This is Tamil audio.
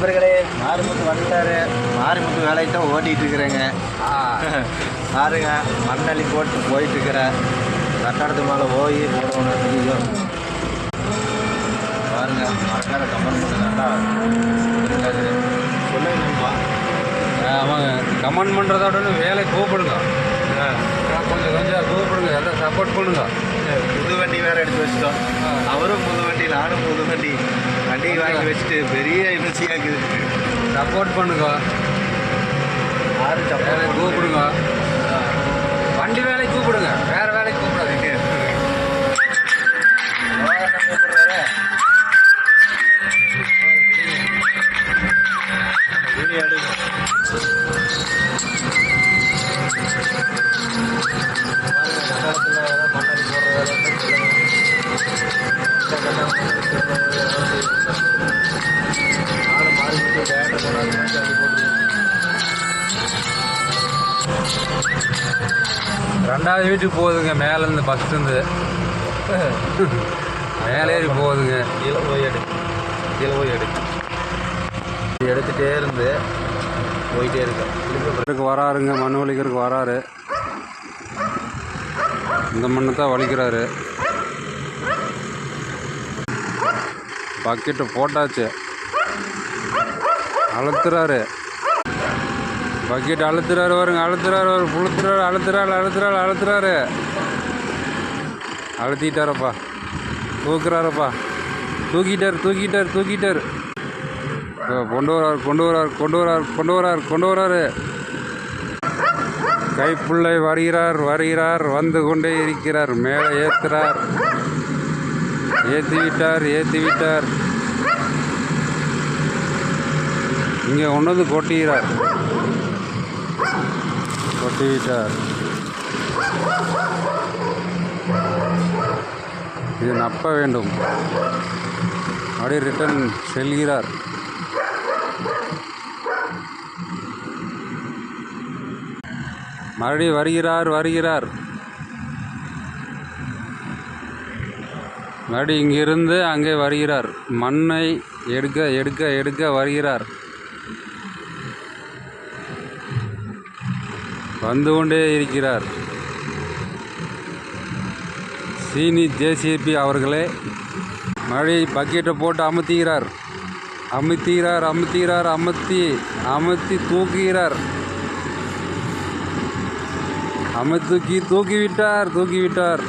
நண்பர்களே மாரிமுத்து வந்துட்டாரு. மாரிமுத்து வேலையை தான் ஓட்டிகிட்டு இருக்கிறேங்க. பாருங்க மண்ணள்ளி போட்டு போயிட்டு இருக்கிறேன் கட்டடத்து மேலே போய் போடணும் ஐயோ. பாருங்க மறக்காத கமெண்ட் இருக்காது. சொல்லுங்கப்பா ஆமாங்க. கமெண்ட் பண்ணுறதோட வேலை கூப்பிடுங்க. கொஞ்சம் கொஞ்சம் கூப்பிடுங்க. எல்லாம் சப்போர்ட் பண்ணுங்க. புது வண்டி வேற எடுத்து வச்சிட்டோம். அவரும் புது வண்டி நானும் புது வண்டி. வண்டி வாங்கி வச்சுட்டு பெரிய இமர்ச்சியாக இருக்குது. சப்போர்ட் பண்ணுங்க. ரெண்டாவது வீட்டுக்கு போகுதுங்க. மேலேருந்து ஃபஸ்ட்டு மேலே ஏறி போகுதுங்க. கீழே போய் எடு. கீழே போய் எடு. எடுத்துகிட்டே இருந்து போயிட்டே இருக்கேன் வராருங்க. மண் வலிக்கிறதுக்கு வராரு. இந்த மண்ணை தான் வலிக்கிறாரு. பக்கெட்டு போட்டாச்சு. அழுத்துறாரு. பக்கெட் அழுத்துறாரு வருங்க அழுத்துறாரு வரும் புளுத்துறாரு அழுத்துறாரு அழுத்துறாரு அழுத்துறாரு. அழுத்திட்டாரப்பா. தூக்குறாரப்பா. தூக்கிட்டார் தூக்கிட்டார் தூக்கிட்டார். கொண்டு வரார் கொண்டு வரார் கொண்டு வரார் கொண்டு வரார் கொண்டு வராரு. கைப்புள்ளை வருகிறார் வருகிறார் வந்து கொண்டே இருக்கிறார் மேலே ஏற்றுறார் ஏற்றி விட்டார் ஏற்றி விட்டார் இங்கே கொண்டு வந்து கொட்டிக்கிறார் கொட்டிக்கிட்டார் இது நப்ப வேண்டும். அப்படியே ரிட்டர்ன் செல்கிறார். மறுபடியும் வருகிறார் வருகிறார். மறுபடி இங்கிருந்து அங்கே வருகிறார். மண்ணை எடுக்க எடுக்க எடுக்க வருகிறார். வந்து கொண்டே இருக்கிறார். சீனி ஜேசிபி அவர்களே மழை பக்கெட்டை போட்டு அமுத்துகிறார். அமுத்துகிறார் அமுத்துகிறார் அமுத்தி அமுத்தி தூக்குகிறார். அமுத்தி தூக்கி தூக்கிவிட்டார்.